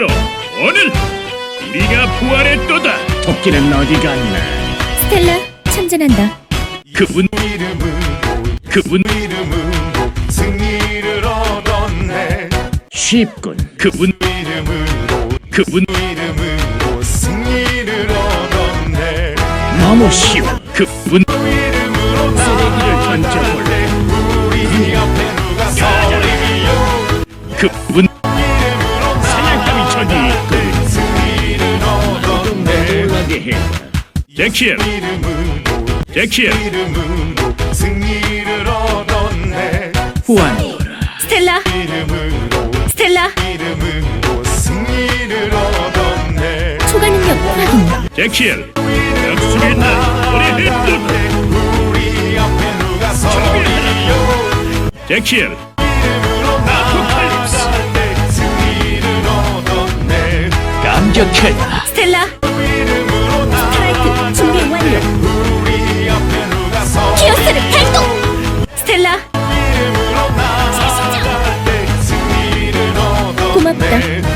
대로 오늘 우리가 부활했도다. 토끼는 어디 갔나? 스텔라 참전한다. 그분 이름으로 그분 이름으로 승리를 얻었네 쉽군. 그분 이름으로 그분 이름으로 승리를 얻었네 너무 쉬워. 그분 이름으로 쓰레기를 던져볼래. 우리 앞에 누가 서리요 그분 이름으로 승리를 얻었네 후아노라. 스텔라. 스텔라. 이름으로 승리를 얻었네 초과 능력 확인. 제키엘 약속의 날. 우리 앞에 누가 서리요 제키엘 아포칼립스 승리를 얻었네 감격해라. 스텔라 Bye.